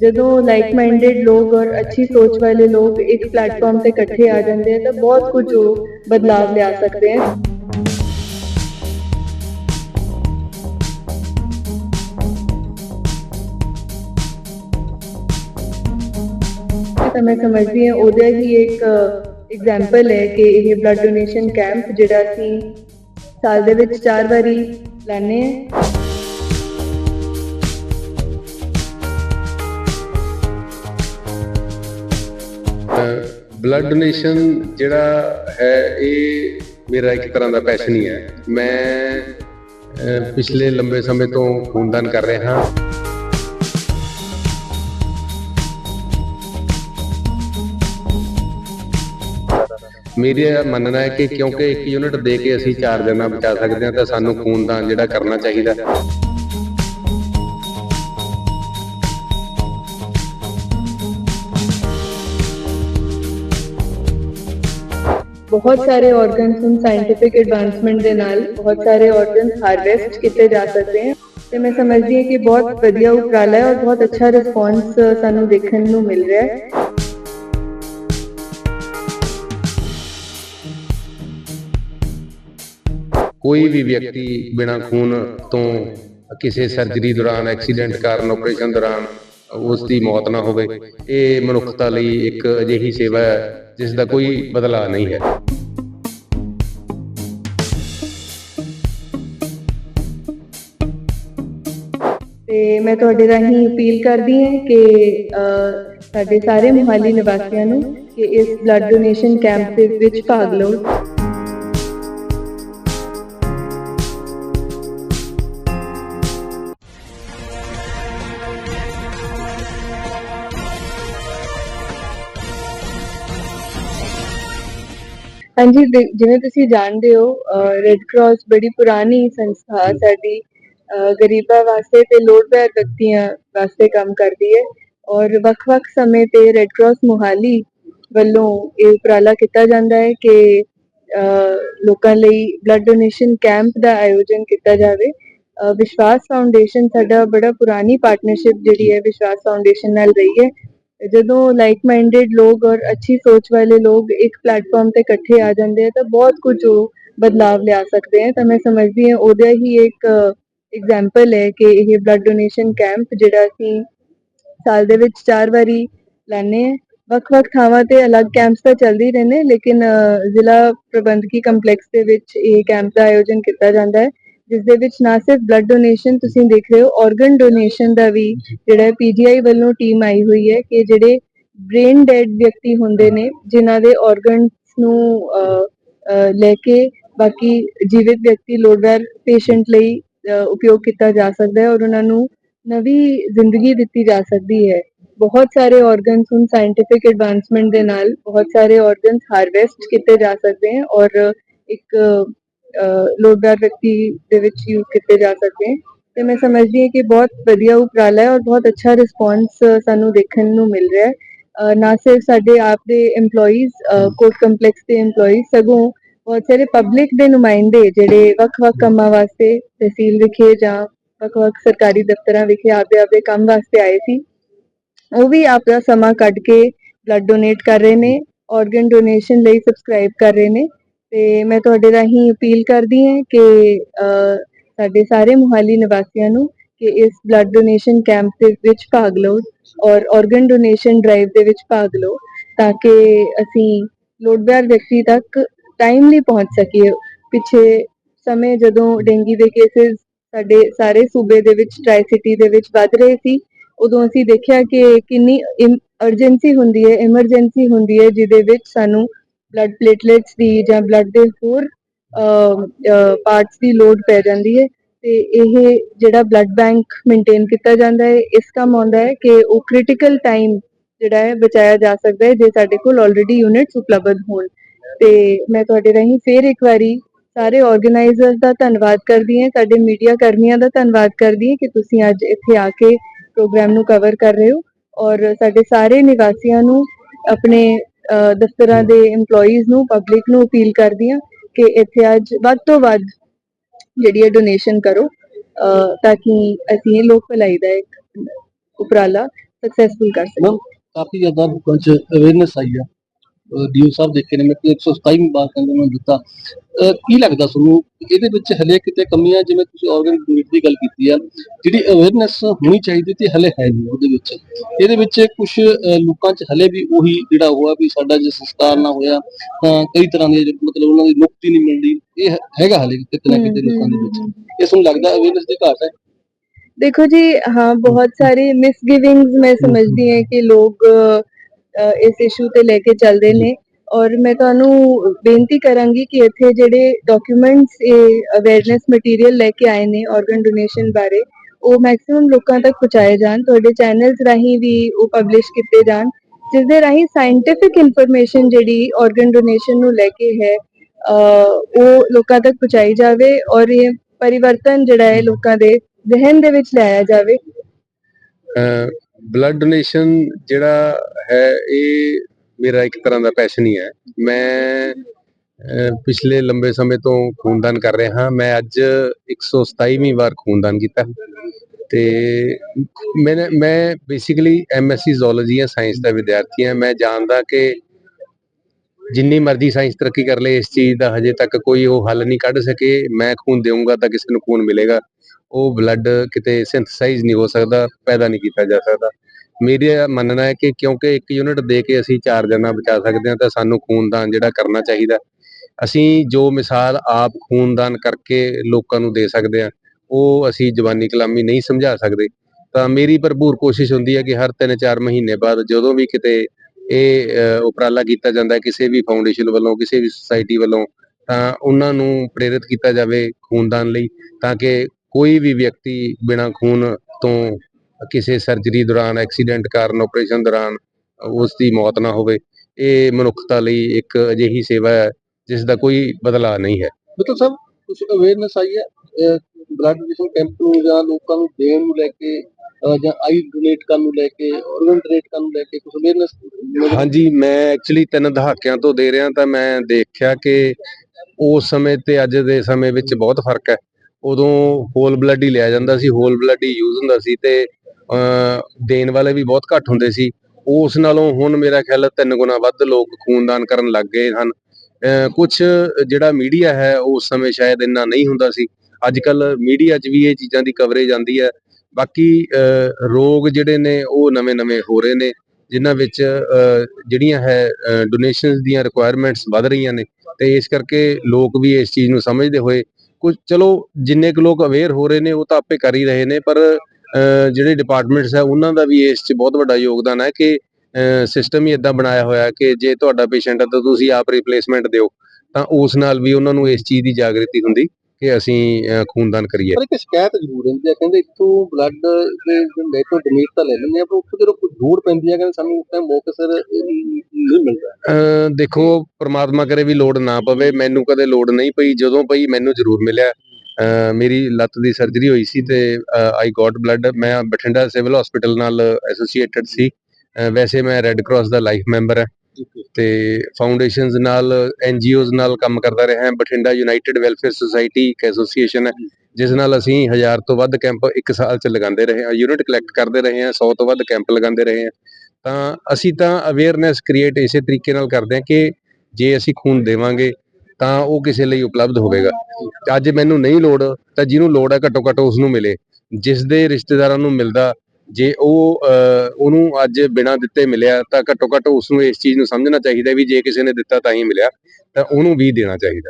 ਜਦੋਂ like minded ਲੋਕ ਔਰ ਅੱਛੀ ਸੋਚ ਵਾਲੇ ਲੋਕ ਇੱਕ ਪਲੇਟਫਾਰਮ ਤੇ ਇਕੱਠੇ ਆ ਜਾਂਦੇ ਆ, ਤਾਂ ਬਹੁਤ ਕੁਝ ਉਹ ਬਦਲਾਵ ਲਿਆ ਸਕਦੇ ਆ। ਤਾਂ ਮੈਂ ਸਮਝਦੀ ਹਾਂ, ਉਹਦਾ ਹੀ ਇੱਕ ਐਗਜ਼ਾਮਪਲ ਹੈ ਕਿ ਇਹ ਬਲੱਡ ਡੋਨੇਸ਼ਨ ਕੈਂਪ ਜਿਹੜਾ ਅਸੀਂ ਸਾਲ ਦੇ ਵਿੱਚ ਚਾਰ ਵਾਰੀ ਲੈਂਦੇ ਹਾਂ। ਬਲੱਡ ਡੋਨੇਸ਼ਨ ਜਿਹੜਾ ਹੈ, ਇਹ ਮੇਰਾ ਇੱਕ ਤਰ੍ਹਾਂ ਦਾ ਪੈਸ਼ਨ ਹੀ ਹੈ। ਮੈਂ ਪਿਛਲੇ ਲੰਬੇ ਸਮੇਂ ਤੋਂ ਖੂਨਦਾਨ ਕਰ ਰਿਹਾ ਹਾਂ। ਮੇਰਾ ਮੰਨਣਾ ਹੈ ਕਿ ਕਿਉਂਕਿ ਇੱਕ ਯੂਨਿਟ ਦੇ ਕੇ ਅਸੀਂ ਚਾਰ ਜਨਾਂ ਬਚਾ ਸਕਦੇ ਹਾਂ, ਤਾਂ ਸਾਨੂੰ ਖੂਨਦਾਨ ਜਿਹੜਾ ਕਰਨਾ ਚਾਹੀਦਾ ਹੈ। ਬਹੁਤ ਸਾਰੇ ਆਰਗਨਸ ਨੂੰ ਸਾਇੰਟੀਫਿਕ ਐਡਵਾਂਸਮੈਂਟ ਦੇ ਨਾਲ ਬਹੁਤ ਸਾਰੇ ਆਰਗਨਸ ਹਾਰਵੈਸਟ ਕੀਤੇ ਜਾ ਸਕਦੇ ਹਨ ਤੇ ਮੈਂ ਸਮਝਦੀ ਹਾਂ ਕਿ ਬਹੁਤ ਵਧੀਆ ਉਪਰਾਲਾ ਹੈ ਔਰ ਬਹੁਤ ਅੱਛਾ ਰਿਸਪੌਂਸ ਸਾਨੂੰ ਦੇਖਣ ਨੂੰ ਮਿਲ ਰਿਹਾ ਹੈ। ਕੋਈ ਵੀ ਵਿਅਕਤੀ ਬਿਨਾਂ ਖੂਨ ਤੋਂ ਕਿਸੇ ਸਰਜਰੀ ਦੌਰਾਨ ਐਕਸੀਡੈਂਟ ਕਾਰਨ ਆਪਰੇਸ਼ਨ ਦੌਰਾਨ ਉਸ ਦੀ ਮੌਤ ਨਾ ਹੋਵੇ, ਇਹ ਮਨੁੱਖਤਾ ਲਈ ਇੱਕ ਅਜਿਹੀ ਸੇਵਾ ਹੈ ਜਿਸ ਦਾ ਕੋਈ ਬਦਲਾ ਨਹੀਂ ਹੈ। ਤੇ ਮੈਂ ਤੁਹਾਡੇ ਰਾਹੀਂ ਅਪੀਲ ਕਰਦੀ ਹਾਂ ਕਿ ਅਹ, ਸਾਡੇ ਸਾਰੇ ਮੁਹਾਲੀ ਨਿਵਾਸੀਆਂ ਨੂੰ ਕਿ ਇਸ ਬਲੱਡ ਡੋਨੇਸ਼ਨ ਕੈਂਪ ਦੇ ਵਿੱਚ ਭਾਗ ਲਓ। ਹਾਂਜੀ ਜਿਵੇਂ ਤੁਸੀਂ ਜਾਣਦੇ ਹੋ ਰੈੱਡ ਕਰਾਸ ਬੜੀ ਪੁਰਾਣੀ ਸੰਸਥਾ ਸਾਡੀ ਗਰੀਬਾਂ ਵਾਸਤੇ ਤੇ ਲੋੜਵੰਦ ਵਿਅਕਤੀਆਂ ਵਾਸਤੇ ਕੰਮ ਕਰਦੀ ਹੈ ਔਰ ਵੱਖ-ਵੱਖ ਸਮੇਂ ਤੇ ਰੈੱਡ ਕਰਾਸ ਮੁਹਾਲੀ ਵੱਲੋਂ ਇਹ ਉਪਰਾਲਾ ਕੀਤਾ ਜਾਂਦਾ ਹੈ ਕਿ ਲੋਕਾਂ ਲਈ ਬਲੱਡ ਡੋਨੇਸ਼ਨ ਕੈਂਪ ਦਾ ਆਯੋਜਨ ਕੀਤਾ ਜਾਵੇ। ਵਿਸ਼ਵਾਸ ਫਾਊਂਡੇਸ਼ਨ ਸਾਡਾ ਬੜਾ ਪੁਰਾਣੀ ਪਾਰਟਨਰਸ਼ਿਪ ਜਿਹੜੀ ਹੈ ਵਿਸ਼ਵਾਸ ਫਾਊਂਡੇਸ਼ਨ ਨਾਲ ਰਹੀ ਹੈ। ਜਦੋਂ ਲਾਈਕ ਮਾਈਂਡਡ ਲੋਕ ਔਰ ਅੱਛੀ ਸੋਚ ਵਾਲੇ ਲੋਕ ਇੱਕ ਪਲੇਟਫਾਰਮ ਤੇ ਇਕੱਠੇ ਆ ਜਾਂਦੇ ਆ ਤਾਂ ਬਹੁਤ ਕੁਝ ਉਹ ਬਦਲਾਵ ਲਿਆ ਸਕਦੇ ਆ। ਤਾਂ ਮੈਂ ਸਮਝਦੀ ਹਾਂ ਉਹਦਾ ਹੀ ਇੱਕ ਐਗਜ਼ਾਮਪਲ ਹੈ ਕਿ ਇਹ ਬਲੱਡ ਡੋਨੇਸ਼ਨ ਕੈਂਪ ਜਿਹੜਾ ਅਸੀਂ ਸਾਲ ਦੇ ਵਿੱਚ ਚਾਰ ਵਾਰੀ ਲੈਂਦੇ ਹਾਂ। ਵੱਖ-ਵੱਖ ਥਾਵਾਂ ਤੇ ਅਲੱਗ ਕੈਂਪਸ ਤਾਂ ਚੱਲਦੇ ਹੀ ਰਹਿੰਦੇ ਲੇਕਿਨ ਜ਼ਿਲ੍ਹਾ ਪ੍ਰਬੰਧਕੀ ਕੰਪਲੈਕਸ ਦੇ ਵਿੱਚ ਇਹ ਕੈਂਪ ਦਾ ਆਯੋਜਨ ਕੀਤਾ ਜਾਂਦਾ ਹੈ ਜਿਸ ਦੇ ਵਿੱਚ ਨਾ ਸਿਰਫ ਬਲੱਡ ਡੋਨੇਸ਼ਨ ਤੁਸੀਂ ਦੇਖ ਰਹੇ ਹੋ ਆਰਗਨ ਡੋਨੇਸ਼ਨ ਦਾ ਵੀ ਜਿਹੜਾ ਪੀਜੀਆਈ ਵੱਲੋਂ ਟੀਮ ਆਈ ਹੋਈ ਹੈ ਕਿ ਜਿਹੜੇ ਬ੍ਰੇਨ ਡੈਡ ਵਿਅਕਤੀ ਹੁੰਦੇ ਨੇ ਜਿਨ੍ਹਾਂ ਦੇ ਆਰਗਨਸ ਨੂੰ ਅਹ, ਲੈ ਕੇ ਬਾਕੀ ਜੀਵਿਤ ਵਿਅਕਤੀ ਲੋੜਵੰਦ ਪੇਸ਼ੈਂਟ ਲਈ ਉਪਯੋਗ ਕੀਤਾ ਜਾ ਸਕਦਾ ਹੈ ਔਰ ਉਹਨਾਂ ਨੂੰ ਨਵੀਂ ਜ਼ਿੰਦਗੀ ਦਿੱਤੀ ਜਾ ਸਕਦੀ ਹੈ। ਬਹੁਤ ਸਾਰੇ ਆਰਗਨਸ ਹੁਣ ਸਾਇੰਟੀਫਿਕ ਐਡਵਾਂਸਮੈਂਟ ਦੇ ਨਾਲ ਬਹੁਤ ਸਾਰੇ ਆਰਗਨਸ ਹਾਰਵੈਸਟ ਕੀਤੇ ਜਾ ਸਕਦੇ ਹਨ ਔਰ ਇੱਕ ਅਹ, ਲੋੜਵੰਦ ਵਿਅਕਤੀ ਦੇ ਵਿੱਚ ਯੂਜ਼ ਕੀਤੇ ਜਾ ਸਕਦੇ ਹਨ ਤੇ ਮੈਂ ਸਮਝਦੀ ਹਾਂ ਕਿ ਬਹੁਤ ਵਧੀਆ ਉਪਰਾਲਾ ਹੈ ਔਰ ਬਹੁਤ ਅੱਛਾ ਰਿਸਪੌਂਸ ਸਾਨੂੰ ਦੇਖਣ ਨੂੰ ਮਿਲ ਰਿਹਾ ਹੈ। ਨਾ ਸਿਰਫ ਸਾਡੇ ਆਪ ਦੇ EMPLOYEES ਕੋਰਟ ਕੰਪਲੈਕਸ ਦੇ EMPLOYEES ਸਗੋਂ ਬਹੁਤ ਸਾਰੇ ਪਬਲਿਕ ਦੇ ਨੁਮਾਇੰਦੇ ਜਿਹੜੇ ਵੱਖ-ਵੱਖ ਕੰਮਾਂ ਵਾਸਤੇ ਤਹਿਸੀਲ ਵਿਖੇ ਜਾਂ ਵੱਖ-ਵੱਖ ਸਰਕਾਰੀ ਦਫ਼ਤਰਾਂ ਵਿਖੇ ਆਪਦੇ ਆਪਦੇ ਕੰਮ ਵਾਸਤੇ ਆਏ ਸੀ। ਉਹ ਵੀ ਆਪਦਾ ਸਮਾਂ ਕੱਢ ਕੇ ਬਲੱਡ ਡੋਨੇਟ ਕਰ ਰਹੇ ਨੇ ਆਰਗਨ ਡੋਨੇਸ਼ਨ ਲਈ ਸਬਸਕ੍ਰਾਈਬ ਕਰ ਰਹੇ ਨੇ ਤੇ ਮੈਂ ਤੁਹਾਡੇ ਰਾਹੀਂ ਅਪੀਲ ਕਰਦੀ ਹਾਂ ਕਿ ਸਾਡੇ ਸਾਰੇ ਮੁਹਾਲੀ ਨਿਵਾਸੀਆਂ ਨੂੰ ਕਿ ਇਸ ਬਲੱਡ ਡੋਨੇਸ਼ਨ ਕੈਂਪ ਦੇ ਵਿੱਚ ਭਾਗ ਲਓ ਔਰ ਆਰਗਨ ਡੋਨੇਸ਼ਨ ਡਰਾਈਵ ਦੇ ਵਿੱਚ ਭਾਗ ਲਓ ਤਾਂ ਕਿ ਅਸੀਂ ਲੋੜਵੰਦ ਵਿਅਕਤੀ ਤੱਕ ਟਾਈਮਲੀ ਪਹੁੰਚ ਸਕੀਏ। ਪਿੱਛੇ ਸਮੇਂ ਜਦੋਂ ਡੇਂਗੀ ਦੇ ਕੇਸਿਸ ਸਾਡੇ ਸਾਰੇ ਸੂਬੇ ਦੇ ਵਿੱਚ ਟ੍ਰਾਈ ਸਿਟੀ ਦੇ ਵਿੱਚ ਵੱਧ ਰਹੇ ਸੀ, ਉਦੋਂ ਅਸੀਂ ਦੇਖਿਆ ਕਿ ਕਿੰਨੀ ਅਰਜੈਂਸੀ ਹੁੰਦੀ ਹੈ ਐਮਰਜੈਂਸੀ ਹੁੰਦੀ ਹੈ, ਜਿਹਦੇ ਵਿੱਚ ਸਾਨੂੰ ਬਲੱਡ ਪਲੇਟਲੈਟਸ ਦੀ ਜਾਂ ਬਲੱਡ ਦੇ ਹੋਰ ਪਾਰਟਸ ਦੀ ਲੋਡ ਪੈ ਜਾਂਦੀ ਹੈ। ਤੇ ਇਹ ਜਿਹੜਾ ਬਲੱਡ ਬੈਂਕ ਮੇਨਟੇਨ ਕੀਤਾ ਜਾਂਦਾ ਹੈ, ਇਸ ਕੰਮ ਆਉਂਦਾ ਹੈ ਕਿ ਉਹ ਕ੍ਰਿਟੀਕਲ ਟਾਈਮ ਜਿਹੜਾ ਹੈ ਬਚਾਇਆ ਜਾ ਸਕਦਾ ਹੈ, ਜੇ ਸਾਡੇ ਕੋਲ ਆਲਰੇਡੀ ਯੂਨਿਟਸ ਉਪਲਬਧ ਹੋਣ। ਤੇ ਮੈਂ ਤੁਹਾਡੇ ਰਾਹੀਂ ਫੇਰ ਇੱਕ ਵਾਰੀ ਸਾਰੇ ਆਰਗੇਨਾਈਜ਼ਰਸ ਦਾ ਧੰਨਵਾਦ ਕਰਦੀ ਹਾਂ, ਸਾਡੇ ਮੀਡੀਆ ਕਰਮੀਆਂ ਦਾ ਧੰਨਵਾਦ ਕਰਦੀ ਹਾਂ ਕਿ ਤੁਸੀਂ ਅੱਜ ਇੱਥੇ ਆ ਕੇ ਪ੍ਰੋਗਰਾਮ ਨੂੰ ਕਵਰ ਕਰ ਰਹੇ ਹੋ ਔਰ ਸਾਡੇ ਸਾਰੇ ਨਿਵਾਸੀਆਂ ਨੂੰ ਆਪਣੇ ਦਫ਼ਤਰਾਂ ਦੇ EMPLOYEES ਨੂੰ ਪਬਲਿਕ ਨੂੰ ਅਪੀਲ ਕਰਦੀ ਹਾਂ ਕਿ ਇੱਥੇ ਅੱਜ ਵੱਧ ਤੋਂ ਵੱਧ ਜਿਹੜੀ ਹੈ ਡੋਨੇਸ਼ਨ ਕਰੋ ਤਾਂ ਕਿ ਅਸੀਂ ਲੋਕ ਭਲਾਈ ਦਾ ਇੱਕ ਉਪਰਾਲਾ ਸਕਸੈਸਫੁਲ ਕਰ ਸਕੀਏ। ਕਾਫੀ ਜ਼ਿਆਦਾ ਲੋਕਾਂ ਅਵੇਅਰਨੈਸ ਆਈ ਆ ਡੀਓ ਸਾਹਿਬ ਦੇਖੇ ਨੇ ਮੈਂ ਕਿ 127 ਵਾਰ ਕਹਿੰਦੇ ਉਹਨਾਂ ਨੂੰ ਦਿੱਤਾ ਅਹ ਕੀ ਲੱਗਦਾ ਤੁਹਾਨੂੰ ਕਿ ਇਹਦੇ ਵਿੱਚ ਹਲੇ ਕਿਤੇ ਕਮੀਆਂ ਜਿਵੇਂ ਤੁਸੀਂ ਆਰਗਨ ਮੀਟ ਦੀ ਗੱਲ ਕੀਤੀ ਆ ਜਿਹੜੀ ਅਵੇਅਰਨੈਸ ਹੋਣੀ ਚਾਹੀਦੀ ਤੇ ਹਲੇ ਹੈ ਨਹੀਂ ਉਹਦੇ ਵਿੱਚ ਇਹਦੇ ਵਿੱਚ ਕੁਝ ਲੋਕਾਂ 'ਚ ਹਲੇ ਵੀ ਉਹੀ ਜਿਹੜਾ ਹੋਇਆ ਵੀ ਸਾਡਾ ਜੇ ਸੰਸਕਾਰ ਨਾ ਹੋਇਆ ਤਾਂ ਕਈ ਤਰ੍ਹਾਂ ਦੇ ਮਤਲਬ ਉਹਨਾਂ ਦੀ ਮੁਕਤੀ ਨਹੀਂ ਮਿਲਦੀ ਇਹ ਹੈ- ਹੈਗਾ ਹਲੇ ਕਿਤੇ ਨਾ ਕਿਤੇ ਲੋਕਾਂ ਦੇ ਵਿੱਚ ਇਸ ਨੂੰ ਲੱਗਦਾ ਅਵੇਅਰਨੈਸ ਦੀ ਘਾਟ ਹੈ देखो जी हाँ बहुत सारे मिसगिविंग्स मैं समझदी ਹਾਂ ਕਿ ਲੋਕ ਅਹ, ਇਸ ਇਸ਼ੂ ਤੇ ਲੈ ਕੇ ਚੱਲਦੇ ਨੇ। ਔਰ ਮੈਂ ਤੁਹਾਨੂੰ ਬੇਨਤੀ ਕਰਾਂਗੀ ਕਿ ਇੱਥੇ ਜਿਹੜੇ ਡਾਕੂਮੈਂਟਸ ਇਹ ਅਵੇਅਰਨੈਸ ਮਟੀਰੀਅਲ ਲੈ ਕੇ ਆਏ ਨੇ ਆਰਗਨ ਡੋਨੇਸ਼ਨ ਬਾਰੇ ਉਹ ਮੈਕਸਿਮਮ ਲੋਕਾਂ ਤੱਕ ਪਹੁੰਚਾਏ ਜਾਣ। ਤੁਹਾਡੇ ਚੈਨਲਸ ਰਾਹੀਂ ਵੀ ਉਹ ਪਬਲਿਸ਼ ਕੀਤੇ ਜਾਣ ਜਿਸ ਦੇ ਰਾਹੀਂ ਸਾਇੰਟਿਫਿਕ ਇਨਫੋਰਮੇਸ਼ਨ ਜਿਹੜੀ ਆਰਗਨ ਡੋਨੇਸ਼ਨ ਨੂੰ ਲੈ ਕੇ ਹੈ ਉਹ ਲੋਕਾਂ ਤੱਕ ਪਹੁੰਚਾਈ ਜਾਵੇ ਔਰ ਇਹ ਪਰਿਵਰਤਨ ਜਿਹੜਾ ਹੈ ਲੋਕਾਂ ਦੇ ਜ਼ਿਹਨ ਦੇ ਵਿੱਚ ਲਿਆਇਆ ਜਾਵੇ। ਬਲੱਡ ਡੋਨੇਸ਼ਨ ਜਿਹੜਾ ਹੈ, ਇਹ ਮੇਰਾ ਇੱਕ ਤਰ੍ਹਾਂ ਦਾ ਪੈਸ਼ਨ ਹੀ ਹੈ। ਮੈਂ ਪਿਛਲੇ ਲੰਬੇ ਸਮੇਂ ਤੋਂ ਖੂਨਦਾਨ ਕਰ ਰਿਹਾ ਹਾਂ। ਮੈਂ ਅੱਜ 127ਵੀਂ ਵਾਰ ਖੂਨਦਾਨ ਕੀਤਾ ਤੇ ਮੈਂ ਮੈਂ ਬੇਸਿਕਲੀ ਐਮਐਸਸੀ ਜ਼ੂਲੋਜੀ ਜਾਂ ਸਾਇੰਸ ਦਾ ਵਿਦਿਆਰਥੀ ਹਾਂ ਮੈਂ ਜਾਣਦਾ ਕਿ ਜਿੰਨੀ ਮਰਜ਼ੀ ਸਾਇੰਸ ਤਰੱਕੀ ਕਰ ਲੇ ਇਸ ਚੀਜ਼ ਦਾ ਹਜੇ ਤੱਕ ਕੋਈ ਉਹ ਹੱਲ ਨਹੀਂ ਕੱਢ ਸਕੇ। ਮੈਂ ਖੂਨ ਦੇਵਾਂਗਾ ਤਾਂ ਕਿਸੇ ਨੂੰ ਖੂਨ ਮਿਲੇਗਾ। ਉਹ ਬਲੱਡ ਕਿਤੇ ਸਿੰਥਸਾਈਜ਼ ਨਹੀਂ ਹੋ ਸਕਦਾ, ਪੈਦਾ ਨਹੀਂ ਕੀਤਾ ਜਾ ਸਕਦਾ। ਮੇਰਾ ਮੰਨਣਾ ਹੈ ਕਿ ਕਿਉਂਕਿ ਇੱਕ ਯੂਨਿਟ ਦੇ ਕੇ ਅਸੀਂ ਚਾਰ ਜਨਾਂ ਬਚਾ ਸਕਦੇ ਹਾਂ ਤਾਂ ਸਾਨੂੰ ਖੂਨਦਾਨ ਜਿਹੜਾ ਕਰਨਾ ਚਾਹੀਦਾ ਅਸੀਂ ਜੋ ਮਿਸਾਲ ਆਪ ਖੂਨਦਾਨ ਕਰਕੇ ਲੋਕਾਂ ਨੂੰ ਦੇ ਸਕਦੇ ਹਾਂ, ਉਹ ਅਸੀਂ ਜ਼ਬਾਨੀ ਕਲਾਮੀ ਨਹੀਂ ਸਮਝਾ ਸਕਦੇ। ਤਾਂ ਮੇਰੀ ਭਰਪੂਰ ਕੋਸ਼ਿਸ਼ ਹੁੰਦੀ ਹੈ ਕਿ ਹਰ 3-4 ਮਹੀਨੇ ਬਾਅਦ ਜਦੋਂ ਵੀ ਕਿਤੇ ਇਹ ਉਪਰਾਲਾ ਕੀਤਾ ਜਾਂਦਾ ਕਿਸੇ ਵੀ ਫਾਊਂਡੇਸ਼ਨ ਵੱਲੋਂ, ਕਿਸੇ ਵੀ ਸੁਸਾਇਟੀ ਵੱਲੋਂ, ਤਾਂ ਉਹਨਾਂ ਨੂੰ ਪ੍ਰੇਰਿਤ ਕੀਤਾ ਜਾਵੇ ਖੂਨਦਾਨ ਲਈ, ਤਾਂ ਕਿ ਕੋਈ ਵੀ ਵਿਅਕਤੀ ਬਿਨਾਂ ਖੂਨ ਤੋਂ ਕਿਸੇ ਸਰਜਰੀ ਦੌਰਾਨ ਐਕਸੀਡੈਂਟ ਕਾਰਨ ਆਪਰੇਸ਼ਨ ਦੌਰਾਨ ਉਸ ਦੀ ਮੌਤ ਨਾ ਹੋਵੇ ਇਹ ਮਨੁੱਖਤਾ ਲਈ ਇੱਕ ਅਜਿਹੀ ਸੇਵਾ ਹੈ ਜਿਸ ਦਾ ਕੋਈ ਬਦਲਾਅ ਨਹੀਂ ਹੈ। ਬਿਲਕੁਲ ਸਭ ਕੁਝ ਅਵੇਅਰਨੈਸ ਆਈ ਹੈ ਬਲੱਡ ਡੋਨੇਸ਼ਨ ਕੈਂਪ ਨੂੰ ਜਾਂ ਲੋਕਾਂ ਨੂੰ ਦੇਣ ਨੂੰ ਲੈ ਕੇ ਜਾਂ ਆਈ ਡੋਨੇਟ ਕਰਨ ਨੂੰ ਲੈ ਕੇ ਆਰਗਨ ਡੋਨੇਟ ਕਰਨ ਨੂੰ ਲੈ ਕੇ ਕੁਝ ਅਵੇਅਰਨੈਸ ਹਾਂਜੀ ਮੈਂ ਐਕਚੁਅਲੀ ਤਿੰਨ ਦਹਾਕਿਆਂ ਤੋਂ ਦੇ ਰਿਹਾ ਤਾਂ ਮੈਂ ਦੇਖਿਆ ਕਿ ਉਸ ਸਮੇਂ ਤੇ ਅੱਜ ਦੇ ਸਮੇਂ ਵਿੱਚ ਬਹੁਤ ਫ਼ਰਕ ਹੈ। ਉਦੋਂ ਹੋਲ ਬਲੱਡ ਹੀ ਲਿਆ ਜਾਂਦਾ ਸੀ ਹੋਲ ਬਲੱਡ ਹੀ ਯੂਜ਼ ਹੁੰਦਾ ਸੀ ਤੇ ਦੇਣ ਵਾਲੇ ਵੀ ਬਹੁਤ ਘੱਟ ਹੁੰਦੇ ਸੀ। ਉਸ ਨਾਲੋਂ ਹੁਣ ਮੇਰਾ ਖਿਆਲ ਤਿੰਨ ਗੁਣਾ ਵੱਧ ਲੋਕ ਖੂਨਦਾਨ ਕਰਨ ਲੱਗ ਗਏ ਹਨ। ਕੁਝ ਜਿਹੜਾ ਮੀਡੀਆ ਹੈ, ਉਸ ਸਮੇਂ ਸ਼ਾਇਦ ਇੰਨਾ ਨਹੀਂ ਹੁੰਦਾ ਸੀ। ਅੱਜ ਕੱਲ ਮੀਡੀਆ 'ਚ ਵੀ ਇਹ ਚੀਜ਼ਾਂ ਦੀ ਕਵਰੇਜ ਆਂਦੀ ਹੈ। ਬਾਕੀ ਰੋਗ ਜਿਹੜੇ ਨੇ, ਉਹ ਨਵੇਂ-ਨਵੇਂ ਹੋ ਰਹੇ ਨੇ, ਜਿਨ੍ਹਾਂ ਵਿੱਚ ਜਿਹੜੀਆਂ ਹੈ ਡੋਨੇਸ਼ਨਸ ਦੀਆਂ ਰਿਕੁਆਇਰਮੈਂਟਸ ਵੱਧ ਰਹੀਆਂ ਨੇ। ਤੇ ਇਸ ਕਰਕੇ ਲੋਕ ਵੀ ਇਸ ਚੀਜ਼ ਨੂੰ ਸਮਝਦੇ ਹੋਏ ਕੁਝ ਚਲੋ, ਜਿੰਨੇ ਕੁ ਲੋਕ ਅਵੇਅਰ ਹੋ ਰਹੇ ਨੇ, ਉਹ ਤਾਂ ਆਪੇ ਕਰ ਹੀ ਰਹੇ ਨੇ, ਪਰ ਜਿਹੜੇ ਡਿਪਾਰਟਮੈਂਟਸ ਹੈ ਉਹਨਾਂ ਦਾ ਵੀ ਇਸ 'ਚ ਬਹੁਤ ਵੱਡਾ ਯੋਗਦਾਨ ਹੈ ਕਿ ਸਿਸਟਮ ਹੀ ਇਦਾਂ ਬਣਾਇਆ ਹੋਇਆ ਕਿ ਜੇ ਤੁਹਾਡਾ ਪੇਸ਼ੈਂਟ ਹੈ ਤਾਂ ਤੁਸੀਂ ਆਪ ਰਿਪਲੇਸਮੈਂਟ ਦਿਓ ਤਾਂ ਉਸ ਨਾਲ ਵੀ ਉਹਨਾਂ ਨੂੰ ਇਸ ਚੀਜ਼ ਦੀ ਜਾਗਰਤੀ ਹੁੰਦੀ ਕਿ ਅਸੀਂ ਖੂਨਦਾਨ ਕਰੀਏ। ਪਰ ਇੱਕ ਸ਼ਿਕਾਇਤ ਜ਼ਰੂਰ ਰਹਿੰਦੀ ਹੈ ਕਹਿੰਦੇ ਇੱਥੋਂ ਬਲੱਡ ਦੇ ਲੈ ਤੋਂ ਡੋਨੇਟ ਤਾਂ ਲੈ ਲੈਂਦੇ ਆ ਪਰ ਉੱਥੋਂ ਜਦੋਂ ਕੋਈ ਲੋੜ ਪੈਂਦੀ ਹੈ ਕਹਿੰਦੇ ਸਾਨੂੰ ਉਸ ਟਾਈਮ ਮੌਕੇ ਸਿਰ ਨਹੀਂ ਮਿਲਦਾ। ਦੇਖੋ ਪ੍ਰਮਾਤਮਾ ਕਰੇ ਵੀ ਲੋੜ ਨਾ ਪਵੇ ਮੈਨੂੰ ਕਦੇ ਲੋੜ ਨਹੀਂ ਪਈ ਜਦੋਂ ਪਈ ਮੈਨੂੰ ਜ਼ਰੂਰ ਮਿਲਿਆ। ਮੇਰੀ ਲੱਤ ਦੀ ਸਰਜਰੀ ਹੋਈ ਸੀ ਤੇ ਆਈ ਗਾਟ ਬਲੱਡ ਮੈਂ ਬਠਿੰਡਾ ਸਿਵਲ ਹਸਪੀਟਲ ਨਾਲ ਐਸੋਸੀਏਟਡ ਸੀ। ਵੈਸੇ ਮੈਂ ਰੈੱਡ ਕਰਾਸ ਦਾ ਲਾਈਫ ਮੈਂਬਰ ਹਾਂ। ਤੇ ਫਾਊਂਡੇਸ਼ਨਸ ਨਾਲ ਐਨਜੀਓਜ਼ ਨਾਲ ਕੰਮ ਕਰਦਾ ਰਿਹਾ ਹਾਂ। ਬਠਿੰਡਾ ਯੂਨਾਈਟਿਡ ਵੈਲਫੇਅਰ ਸੁਸਾਇਟੀ ਇੱਕ ਐਸੋਸੀਏਸ਼ਨ ਹੈ ਜਿਸ ਨਾਲ ਅਸੀਂ ਹਜ਼ਾਰ ਤੋਂ ਵੱਧ ਕੈਂਪ ਇੱਕ ਸਾਲ ਚ ਲਗਾਉਂਦੇ ਰਹੇ ਹਾਂ। ਯੂਨਿਟ ਕਲੈਕਟ ਕਰਦੇ ਰਹੇ ਹਾਂ 100 ਤੋਂ ਵੱਧ ਕੈਂਪ ਲਗਾਉਂਦੇ ਰਹੇ ਹਾਂ। ਤਾਂ ਅਸੀਂ ਤਾਂ ਅਵੇਅਰਨੈਸ ਕ੍ਰੀਏਟ ਇਸੇ ਤਰੀਕੇ ਨਾਲ ਕਰਦੇ ਹਾਂ ਕਿ ਜੇ ਅਸੀਂ ਖੂਨ ਦੇਵਾਂਗੇ ਤਾਂ ਉਹ ਕਿਸੇ ਲਈ ਉਪਲਬਧ ਹੋਵੇਗਾ। ਅੱਜ ਮੈਨੂੰ ਨਹੀਂ ਲੋੜ ਤਾਂ ਜਿਹਨੂੰ ਲੋੜ ਹੈ ਘੱਟੋ ਘੱਟ ਉਸ ਨੂੰ ਮਿਲੇ। ਜਿਸ ਦੇ ਰਿਸ਼ਤੇਦਾਰਾਂ ਨੂੰ ਮਿਲਦਾ ਜੇ ਉਹ ਅਹ, ਉਹਨੂੰ ਅੱਜ ਬਿਨਾਂ ਦਿੱਤੇ ਮਿਲਿਆ ਤਾਂ ਘੱਟੋ ਘੱਟ ਉਸ ਨੂੰ ਇਸ ਚੀਜ਼ ਨੂੰ ਸਮਝਣਾ ਚਾਹੀਦਾ ਵੀ ਜੇ ਕਿਸੇ ਨੇ ਦਿੱਤਾ ਤਾਂ ਹੀ ਮਿਲਿਆ ਤਾਂ ਉਹਨੂੰ ਵੀ ਦੇਣਾ ਚਾਹੀਦਾ।